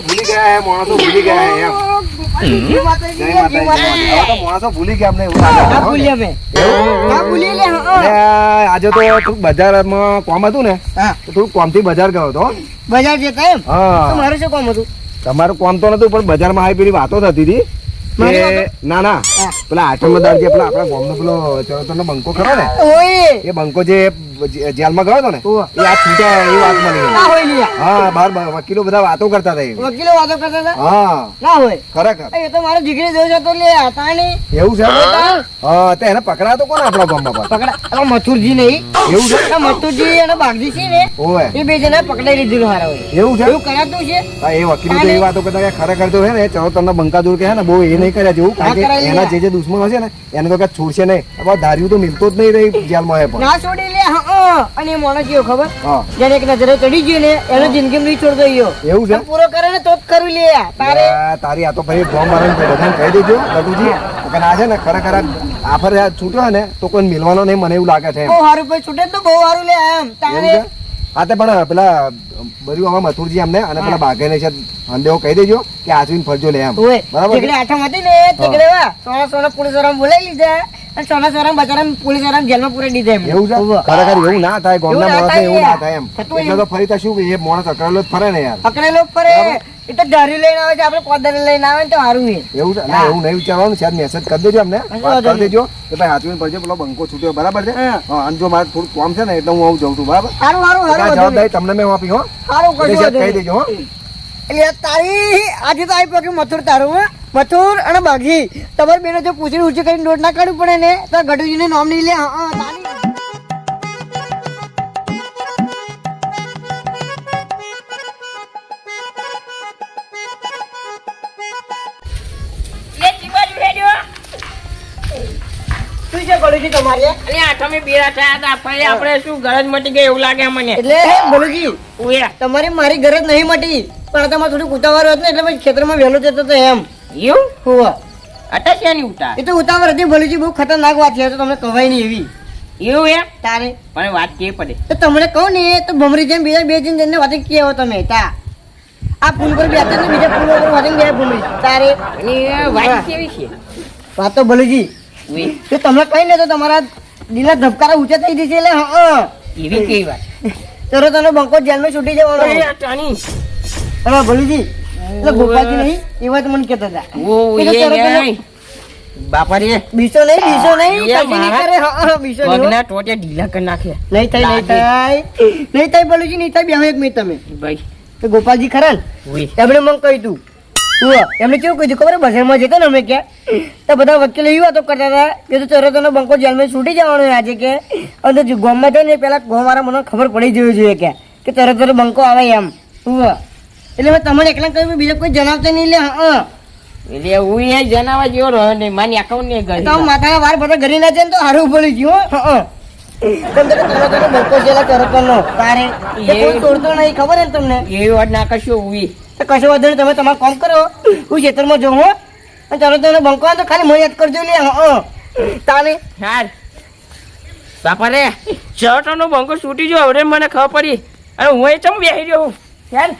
ભૂલી ગયા હે માણસો ભૂલી ગયા હે એમ. ના? ને? ના. આજે તો થોડુંક બજારમાં કોમ હતું ને તો થોડુંક કોમથી બજાર ગયો હતો. બજાર જતા એમ? મારું શું કામ હતું? તમારું કોમ તો નતું પણ બજારમાં આવી પેલી વાતો થતી હતી ના ના પેલા આઠમ દાર જે પેલા આપણા ગામનો પેલો ચરોતરનો બંકો ખરો ને એ બંકો જે- જેલમાં ગયો હતો ને એ આ છૂટા એ વાત મળી ગઈ. ના હોય લ્યા. હા બાર બાર વકીલો બધા વાતો કરતા હતા વકીલો વાતો કરતા હતા? હા. ના હોય. ખરેખર. એ તો મારો દીકરી જોઈ જતો લે તાણી એવું છે? હા. તો એને પકડાતો કોણ આપણા ગામમાં પર પકડા મથુરજી નહીં. એવું છે? મથુરજી અને બાગજી છે ને ઓય એ બે જણા પકડાઈ લીધું હારા હોય. એવું છે? એવું કરાતું છે? હા, એ વકીલો તો એ વાતો કરતા કે ખરેખર તો હે ને ચરોતરના બંકા દૂર કે હે ને બહુ એ નહીં કર્યા જેવું. કારણ કે એના જે જે દુશ્મનો છે ને એને તો કે છોડશે નહીં. હવે ધાર્યું તો મિલતો જ નહીં રહી જેલમાં પણ. ના છોડી લે અને માણસ કેવો ખબર? જેને એક નજરે ચડી ગયો ને એનો જિંદગી નહીં છોડતો ગયો. એવું છે? પૂરો કરે ને તો જ કરું લે. તારે તારી આ તો ભાઈ ગોમ વાળાને બધાને કહી દેજો લટુજી કે આ છે ને ખરેખર આફર છૂટ્યો ને તો કોઈ મિલવાનો નહીં મને એવું લાગે છે બહુ સારું ભાઈ છૂટે તો બહુ સારું લે એમ. તારે હા તે પણ પેલા બર્યું આમાં મથુરજી અમને અને પેલા બાઘાઈને છે હંદેવો કહી દેજો કે આચવીને ફરજો લે એમ. બરાબર આઠમ હતી ને તીકડે સોના સોના પોલીસવાળા બોલાવી લીધા. અને સોના સોના બચારા પોલીસવાળા જેલમાં પૂરી દીધા એમ એવું છે? ખરેખર એવું ના થાય ગામના એવું ના માણસને થાય એવું ના થાય એમ. એટલે તો ફરી તો શું કે એ માણસ અકળેલો જ ફરે ને યાર. પકડેલો ફરે. એ તો ધારી લઈને આવે છે આપણે કોદારી લઈને આવે ને તો સારું છે. એવું છે? ના એવું નહીં વિચારવાનું છે મેસેજ કરી દેજો અમને. કરી દેજો. કે ભાઈ હાથવીને પડશે પેલો બંકો છૂટ્યો બરાબર છે? અને જો મારે થોડું કામ છે ને એટલે હું આવું જઉં છું બરાબર? સારું સારું સારું જવાબદારી તમને મેં આપી હો. સારું કહી દેજો હો. એટલે તારી આજે તો આવી પગ્યું મથુર તારું હે. મથુર અને બાઘી. તમારે બેનો જો પૂછડી ઊંચી કરીને નોટ ના કાઢવું પડે ને તો ગઢુજીને નામ નહીં લે. હા, તમારે? મારી ગરજ નહીં મટી પણ તમારે થોડું ઉતાવળ હોત ને એટલે ખેતરમાં વહેલો જતો હતો એમ. એવું? હોવા. અટા નહીં ઉતાર. એ તો ઉતાવળ હતી ભલુજી બહુ ખતરનાક વાત છે તો તમને કહેવાય નહીં એવી. એવું એમ? તારે. પણ વાત કે પડે? તો તમને કહું ને તો ભમરી જેમ બીજા બે જણ જઈને વાત કે આવો તમે તા. આ પુલ પર બેઠા ને બીજા પુલ પર વાત બે ભમરી. તારે. વાત કેવી છે? વાત તો ભલુજી. તો તમને કહી ને તો તમારા દિલના ધબકારા ઊંચા થઈ જશે એટલે હા એવી કેવી વાત? ચલો તને બંકો જેલમાં છૂટી જવાનો. હવે ભલુજી. એટલે ગોપાલજી નહીં એ વાત મને કહેતા હતા. ઓ એ તો એ ચલો તને- નહીં. બાપા રે બીસો નહીં બીસો નહીં નહીં કરે હા હા બીસો પગના ટોટે ઢીલા કરી નાખ્યા નહીં થાય નહીં થાય. નહીં થાય ભલુજી નહીં થાય બે એક મિનિટ તમે. ભાઈ. તો ગોપાલજી ખરા ને? એમણે મને કહ્યું તું. એમણે કેવું કહ્યું ખબર બજારમાં જતો ને અમે ક્યાં તો બધા વકીલો એવી વાતો કરતા હતા કે તો ચરતોનો બંકો જેલમાં છૂટી જવાનો આજે કે અને જો ગામમાં જાય ને પેલા ગામવાળા મને ખબર પડી જવી જોઈએ કે કે ચરતોનો બંકો આવે એમ. હું એટલે મેં તમને એકલા કહ્યું બીજા કોઈ જણાવતા નહીં લે હા. એટલે હું એ જણાવવા જેવો રહ્યો નહીં મારી એકાઉન્ટ ગઈ તો માથાના વાર બધા ઘરી ના જાય તો હારું પડી ગયો હા. તારે નહીં કશું તમે તમારું કામ કરો. હું ખેતરમાં જઉં હો. ચાલો તમને બંકો તો ખાલી મને યાદ કરજો લે હા. તાને બાપા રે શર્ટ નો બંકો છૂટી જો હવે મને ખબર પડી. અને હું એ ચમ બેસી રહ્યો? યાર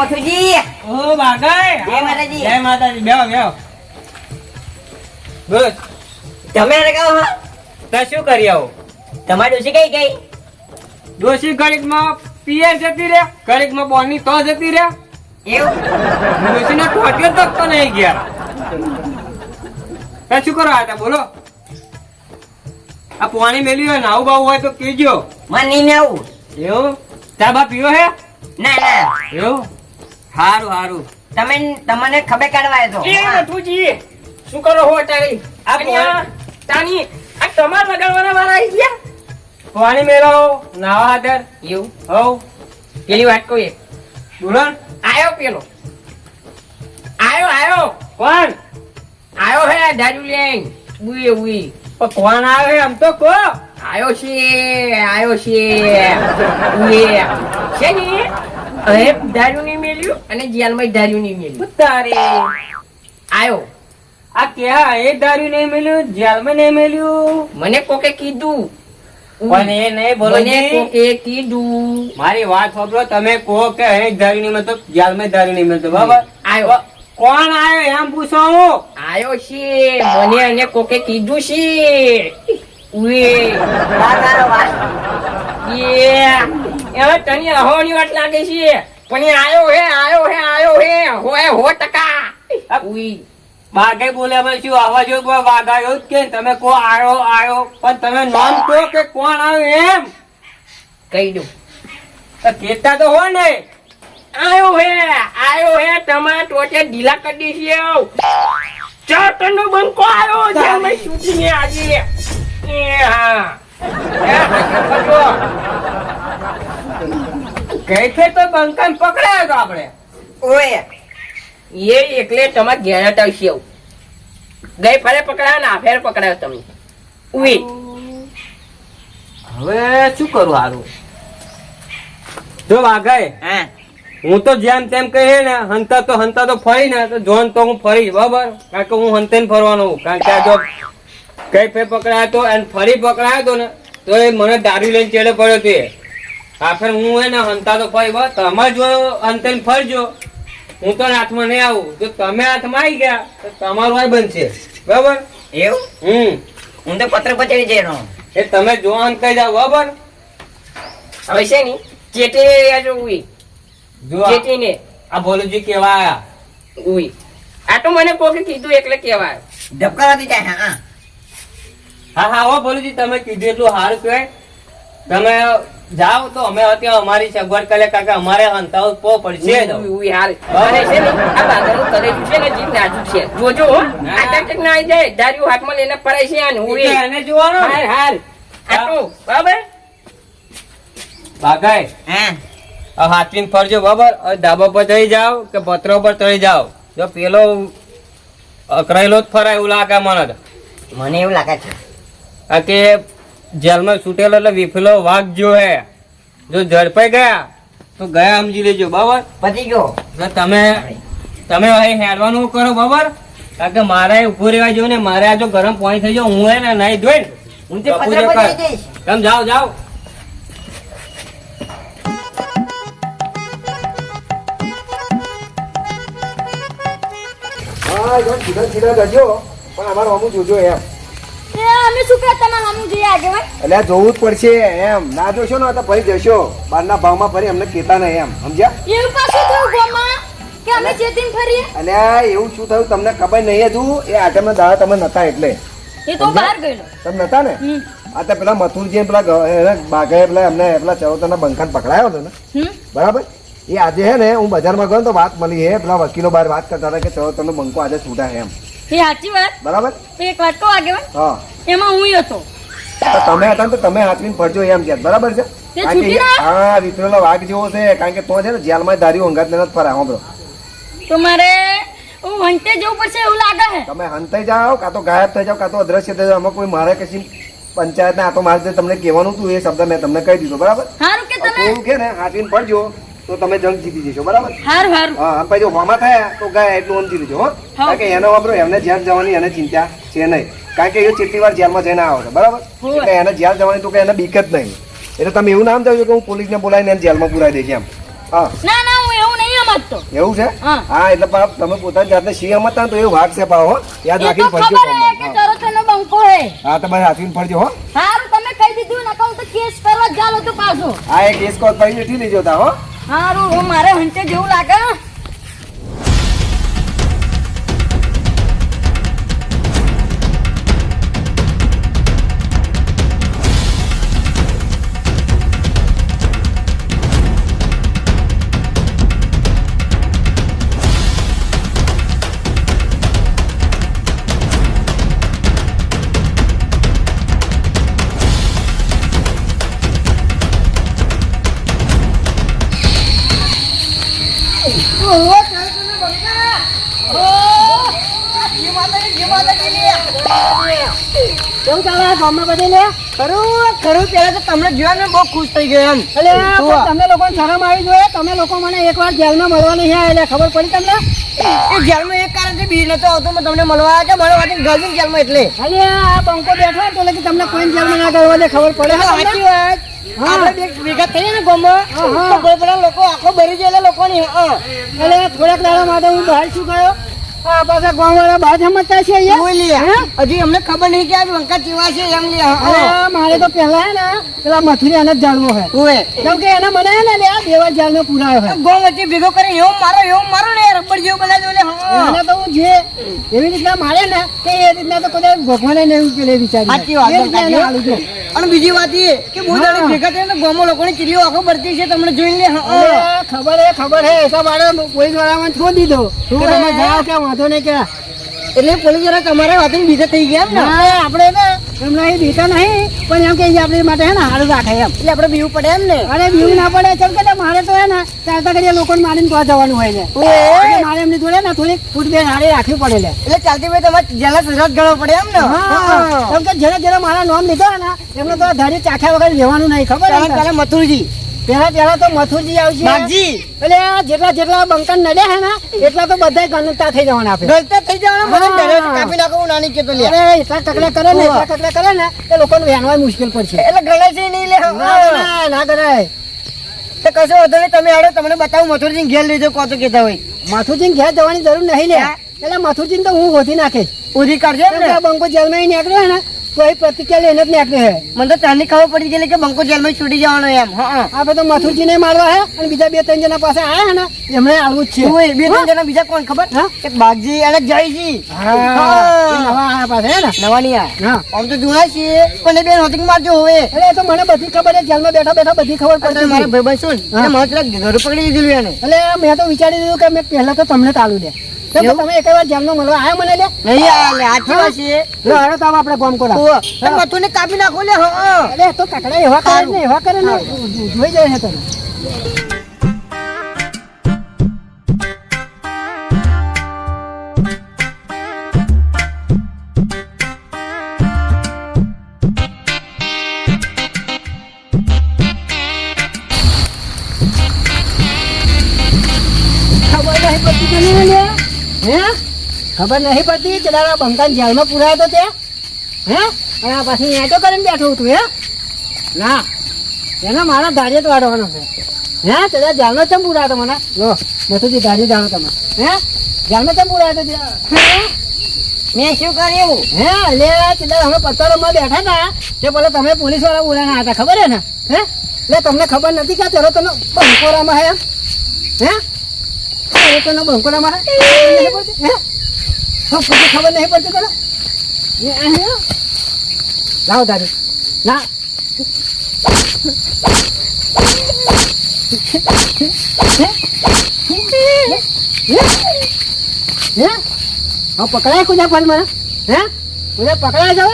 મથુજી. ઓ બાગાય જય માતાજી. જય માતાજી. બેહો બેહો. બસ. તમે એને કહો હો. તો શું કરી આવો? તમારી ડોસી કઈ કઈ? ડોશી ઘડીકમાં પિયર જતી રે ઘડીકમાં બોની તો જતી રે એવું? ડોશીનો ટોટ્યો તક તો નહીં ગયા. તો શું કરો હતા બોલો. આ પાણી મેલ્યું હોય નાવું બાવું હોય તો કેજો મને નહીં ને આવું એવું? ચા બા પીવો હે? ના ના. એવું? સારું હારું. તમે તમને ખબર કાઢવા તો. એ નટુજી શું કરો હો તારી આ તાની આ તમાર લગાડવાના વાળા આવી ગયા? પાણી મેળો નાવા હાથર. એવું? હો પેલી વાત કોઈ દુલન આયો પેલો. આયો આયો. કોણ? આયો હે દારૂ લઈને. ઉઈ ઉઈ. પણ કોણ આવે આમ તો કો આયો છે આયો છે બુએ છે ને હવે દારૂ નહીં મેલ્યું અને જેલમાં દારૂ નહીં મેલ્યું તારે આયો આ ક્યાં એ દારૂ નહીં મેલ્યું જેલમાં નહીં મેલ્યું મને કોકે કીધું પણ એ નહીં બોલો કોકે કીધું મારી વાત સાંભળો તમે કહો કે હે ધરી નહીં મળતો જેલમાં ધરી નહીં મળતો બરાબર આયો. કોણ આવ્યો એમ પૂછો. આયો છે મને એને કોકે કીધું છે ઉએ એ હવે તને અહોની વાત લાગે છે પણ એ આયો હે આયો હે આયો હે હોય હો ટકા. ઉઈ બાઘે બોલે અમે શું આવા જો વાઘાયો જ કે તમે કો આયો આયો પણ તમે નામ કહો કે કોણ આવ્યું એમ? કહી દઉં. કેતા તો હો ને. આયો હે આયો હે તમારા ટોચે ઢીલા કરી દીધી ચાર ટનનો બંકો આવ્યો છે અમે શૂટિંગ આજે. એ હા. એ હાચું કરજો. કઈથી તો બંકન પકડાયો તો આપણે. ઓય. એ એકલે તમારે ઘેર જ એવું ગઈ ફરે પકડાયો ને આ ફેર પકડાયો તમને ઉઈ. હવે શું કરું હારું? જો વાઘાય હા. હું તો જેમ તેમ કહે ને હંતા તો હંતા તો ફરી ને તો જોન તો હું ફરી બરાબર? કારણ કે હું હંતે ફરવાનો કારણ કે આ જો કઈ ફેર પકડાયો તો? અને ફરી પકડાયો તો ને? તો એ મને દારૂ લઈને ચેડે પડ્યો તો. એ આ ફેર હું હે ને હંતા તો ફરી બસ. તમે જો હંતે ફરજો હું તો હાથમાં નહીં આવું. જો તમે હાથમાં આવી ગયા તો તમારું આ બનશે. બરાબર? એવું? હમ. હું તો પત્ર પચાવી જઈનો એ તમે જો અંતે જાઓ બરાબર? હવે છે ની ચેટી રહેજો ઉઈ. જો ચેટી ને આ ભોલુજી કેવા આયા ઉઈ. આ તો મને કોકે કીધું એટલે કેવાય ધબકારાથી જાય હા. હા હા હો ભોલુજી તમે કીધું એટલું સારું કહેવાય. તમે જાઓ તો અમે અત્યારે અમારી સગવડ કરે કારણ કે અમારે હંતાઓ પો પડશે અને જોજો ના. આવી જાય દારૂ હાથમાં લઈને પડાય છે આને હું એને જોવાનો. હાર હાર. આટલું બરાબર? બાગાય. આ હાથવીને ફરજો બરાબર? ધાબા પર ચડી જાઓ કે પત્રો પર ચડી જાઓ. જો પેલો અકરાયેલો જ ફરાય એવું લાગે મને તો. મને એવું લાગે છે. આ કે જેલમાં છૂટેલો એટલે વિફલો વાઘ જો હે. જો ઝડપાઈ ગયા તો ગયા સમજી લેજો બરાબર? પતી ગયો. એટલે તમે તમે અહીં હેડવાનું કરો બરાબર? કારણ કે મારે ઊભો રહેવા જો ને મારે આ જો ગરમ પાણી થઈ જાય હું હે ને નાઈ ધોઈ હું તે તમે જાઓ જાઓ. હા જો સીધા સીધા જજો પણ અમારો અમુક જોજો એમ. અમે શું કહે? તમારે હમું જોઈએ આગેવાન એટલે જોવું જ પડશે એમ. ના જોશો ને તો ફરી જશો. બહારના ભાવમાં ફરી અમને કહેતા નહીં એમ. સમજ્યા? એવું પાછું થયું ગોમાં? કે અમે ચેતીન ફરીએ? એટલે એવું શું થયું તમને ખબર નહીં હજુ? એ આટમના દાડા તમે નતા એટલે. એ તો બહાર ગયેલો. તમે નતા ને? આ તો પેલા મથુરજી પેલા બાઘે પેલા એમને પેલા ચરોતરના બંખાન પકડાયો હતો ને? બરાબર? એ આજે હે ને હું બજારમાં ગયો તો વાત મળી હે. પેલા વકીલો બહાર વાત કરતા હતા કે ચરોતરનો બંકો આજે છૂટા એમ. એ સાચી વાત? બરાબર? એક વાત કહો આગેવાન? હા. એમાં હું હતો. તમે હતા તો તમે હાથવીને ફરજો એમ કે બરાબર છે? હા વિતરેલો વાઘ જેવો છે કારણ કે તો છે ને જેલમાં દારી ઊંઘાત નથી ફરા સાંભળો. તો મારે હું વંતે જવું પડશે એવું લાગે છે તમે હંતે જાઓ કાં તો ગાયબ થઈ જાઓ કાં તો અદ્રશ્ય થઈ જાઓ આમાં કોઈ મારે કશી પંચાયતને આ તો મારે તમને કહેવાનું હતું એ શબ્દ મેં તમને કહી દીધો બરાબર? સારું કે તમે. એવું કે ને હાથવીને ફરજો. તો તમે જંગ જીતી જશો બરાબર? હારું હારું. હા પછી જો હોમાં થયા તો ગયા એટલું આમ જીતી હો. કારણ કે એનો વાપરો એમને જેલ જવાની એને ચિંતા છે નહીં. કારણ કે એ કેટલી વાર જેલમાં જઈને આવે છે બરાબર? એટલે એને જેલ જવાની તો કે એને બીક જ નહીં. એટલે તમે એવું નામ જાવજો કે હું પોલીસને બોલાવીને એને જેલમાં પુરાઈ દઈશ એમ. હા. ના ના હું એવું નહીં સમજતો એવું છે? હા. એટલે બાપ તમે પોતાની જાતને સિંહ સમજતા તો એવું વાઘ છે પાવ યાદ એ રાખીને ફરજો કે. હા. ચરોતરનો બંકો હે. હા તો બસ ફરજો હો. હારું તમે કહી દીધું નકર હું તો કેસ કરવા જાલો તો પાછો. હા એ કેસ કોલ પડી બેઠી લેજો તા હો. હારું મારે હંચે જેવું લાગે કેવું ચાલે ગામમાં બધે લે ખરું ખરું પેલા તો તમને જોયા ને બહુ ખુશ થઈ ગયો એમ એટલે તમે લોકોને લોકો શરમ આવી જોઈએ તમે લોકો મને એકવાર જેલમાં મળવાની નહીં એટલે ખબર પડી તમને? એ જેલમાં એક કારણ બીજ નતો આવતો મેં તમને મળવા આવ્યા હતી ગર્લ્સ જેલમાં એટલે અરે આ બંકો બેઠો તો એટલે તમને કોઈ જેલમાં ના કરવા દે ખબર પડે સાચી વાત આપણે બે ભેગા થઈએ ને ગામમાં તો બહુ બધા લોકો આખો ભરી ગયો લોકોની એટલે થોડાક દાડા માટે હું. બહાર શું ગયો આ પાછા ગામ વાળા સમજતા છે અહીંયા? હજી અમને ખબર નહીં કે આ ચીવા છે એમ લે મારે તો પહેલા હે ને પેલા મથુરી આને જાણવો હે. ઓએ કેમ કે એને મને ને લે આ દેવા જાળ પુરાયો હે. ગોમ વચ્ચે ભેગો કરી એવું મારો એવું મારો ને રબર જેવું બધા જો એને તો હું જે એવી રીતના મારે ને કે એ રીતના તો કદાચ ભગવાને એવું ઉકેલે વિચારી સાચી વાત અને બીજી વાત એ કે બહુ દાડે ભેગા થઈને ગોમો લોકોની ચીલીઓ આખો ભરતી છે તમને જોઈ લે ખબર હે ખબર હે. એટલા મારે પોલીસ વાળામાં છોડી દો. તમે જાઓ કે વાંધો નહીં કે. એટલે પોલીસવાળા તમારે વાત બીજા થઈ ગયા ને? આપણે ને એમના એ બીતા નહીં પણ એમ કે આપણે માટે હે ને હારું રાખે એમ. એટલે આપણે બીવું પડે એમ ને? અરે બીવું ના પડે ચમ કે મારે તો હે ને ચાલતા કરીએ લોકોને મારીને તો જવાનું હોય ને. મારે એમની જોડે ને થોડીક ફૂટ બે હારી રાખવી પડે ને એટલે ચાલતી ભાઈ તમારે જેલા સરસ ગણો પડે એમ ને? કેમ કે જેને જેને મારા નામ લીધા ને એમને તો ધારી ચાખ્યા વગર રહેવાનું નહીં ખબર મથુરજી. પેલા પેલા તો મથુરજી આવશે બાગજી એટલે જેટલા જેટલા બંકન નડ્યા હે ને એટલા તો બધા ગણતા થઈ જવાના આપે. ગણતા થઈ જવાના? મને ડરે કાપી નાખો નાની કેતો લે અરે એટલા ટકલે કરે ને એટલા ટકલે કરે ને એ લોકોને વેણવા મુશ્કેલ પડશે. એટલે ગણાય છે નહીં લે ના ના ગણાય. તો કશો વાંધો નહીં તમે આડો તમને બતાવું મથુરજી ઘેર લીધો કોતો કેતા હોય. મથુરજી ઘેર જવાની જરૂર નહીં લે એટલે મથુરજી તો હું હોતી નાખે ઉધી ને બંકો જેલમાં નીકળ્યો ને તો એ પ્રતિક્રિયા લઈને જ નીકળે હે મને તો ત્યાંની ખબર પડી ગઈ કે બંકો જેલમાં છૂટી જવાનો એમ હા. આપણે તો મથુરજી ને મારવા હે અને બીજા બે ત્રણ જણા પાસે આયા હે ને એમણે આવું જ છે. બે ત્રણ જણા બીજા કોણ ખબર? એક બાગજી અને જયજી. નવા આયા પાસે હે ને. નવા નહીં આયા આમ તો જૂના છીએ પણ એ બેન હોતિંગ મારજો હવે. એટલે તો મને બધી ખબર છે જેલમાં બેઠા બેઠા બધી ખબર પડતી મારા ભાઈ શું મને ઘર પકડી દીધું એને. એટલે મેં તો વિચારી દીધું કે મેં પહેલા તો તમને તાલુ દે. તમે એક વાર જેલનો મળવા આયા મને લે? નહીં વાસી લો તો આપણે કોડા કાપી નાખો લે હા. અરે તો કકડા એવા કરે ને એવા કરે ને. જોઈ જાય તમે ખબર નહીં પડતી કે દાદા બંકાન જેલમાં પુરાયો હતો તે? હે? અને આ પાછી નેટો કરીને બેઠો તું હે? ના એના મારા ધારીએ વાળવાનો છે. હે? તારા જાલનો ચમ પુરાયો મને લો મથુજી ધારી જાણો તમે. હે? જાલનો ચમ પુરાયો હતો મેં શું કર્યું? હે? લે કીધા અમે પથ્થરોમાં બેઠા હતા તે બોલે તમે પોલીસવાળા બોલાના હતા ખબર હે ને? હે? એટલે તમને ખબર નથી કે ચલો તમે બંકોરામાં હે? હે? એ તો ના તો પછી ખબર નહીં પડતી હે? લાવ તારી. ના. હા? પકડાય કુજા ફળ મને હે? કુજા પકડાય છે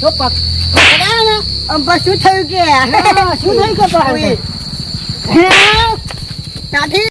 તો પકડાય ને? આમ પર શું થયું કે? શું થયું કે પાડી કાઢી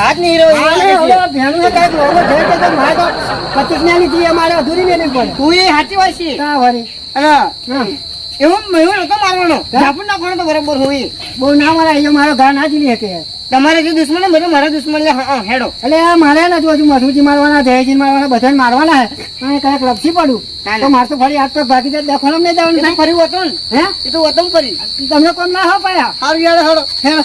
હાથ નહીં રહ્યો ભેણું લોગો તો મારે તો પ્રતિજ્ઞા લીધી અમારે મારે અધૂરી પડે. તું એ સાચી વાત છે. હા અને એવું મેં નતો મારવાનો. ઝાપડ નાખવાનો તો બરાબર હોય. બહુ ના મારા અહીંયા મારો ઘા ના જીલી લે તમારે જે દુશ્મન બધું મારા દુશ્મન લે હા હેડો. એટલે આ મારે નથી હજુ મધુજી મારવાના જયજી મારવાના બધાને મારવાના હે અને કંઈક લપસી પડું. તો મારે તો ફરી આજ તો ભાગી જાય દેખવાનો નહીં જવાનું ફરી વતન હે? એ તો વતન ફરી. તમને કોણ ના હો પાયા? સારું હેડો હેડો. હેડો.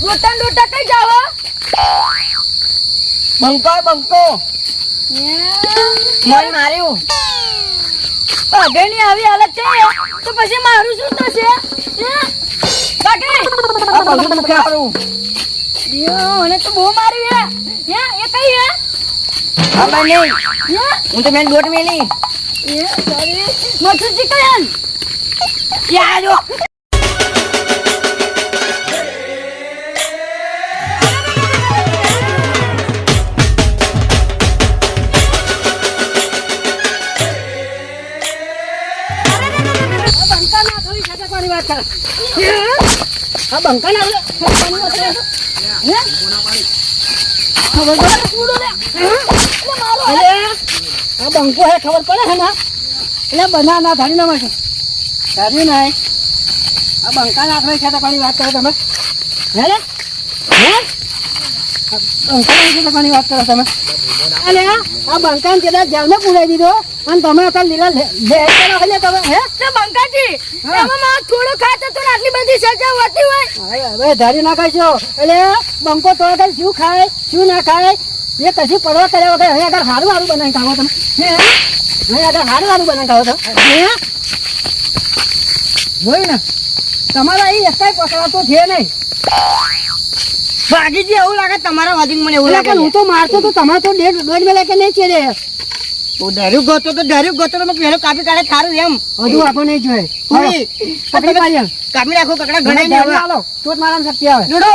ને ડોટા કઈ જાવ બંકો બંકો. મને માર્યું. આગળની આવી હાલત છે. તો પછી મારું શું થશે? મને તો બહુ માર્યું હે. હે એ કઈ હે? હા નહીં. હે તો મેં દોટ મેલી. એ સોરી મથુરજી કયા? યા કૂડો વાત હે? આ મારો હાથ- આ બંકો હે ખબર પડે છે ને? એટલે બના ના ધારી ના મળશે ધારી ના આ બંકા ના આખરે છે પાણી વાત કરો તમે. હે ને હે? બંકા ના છે પાણી વાત કરો તમે અને આ બંકા ને તેના પુરાઈ દીધો. અને તમે અત્યારે લીલા લે લે કરો એટલે તમે હે? તે બંકાજી એમાં મારો થોડું ખાતો તો આટલી બધી સજા હોતી હોય. હવે ધારી ના ખાશો એટલે બંકો તો આગળ શું ખાય શું ના ખાય? એ કશું પડવા કર્યા વગર હવે આગળ હારું હારું બનાવી ખાવો તમે. હે? આગળ હારું હારું બનાવી ખાવો તમે. હે? જોઈ ને તમારા અહીં એકાય પકડાતો છે નહીં. ભાગીજી એવું લાગે તમારા વાદિંગ મને એવું લાગે હું તો મારતો તો તમારે તો ડેઢ દોઢ મેલા કે નહીં ચેડે હું ડર્યું ગોતો તો ડર્યું ગોતો તો પેલો કાપી કાઢે થારું એમ. હજુ આપણને નહીં જોઈએ. કાપી નાખો કકડા ઘણા ચોટ મારવાની શક્તિ આવે. જોડો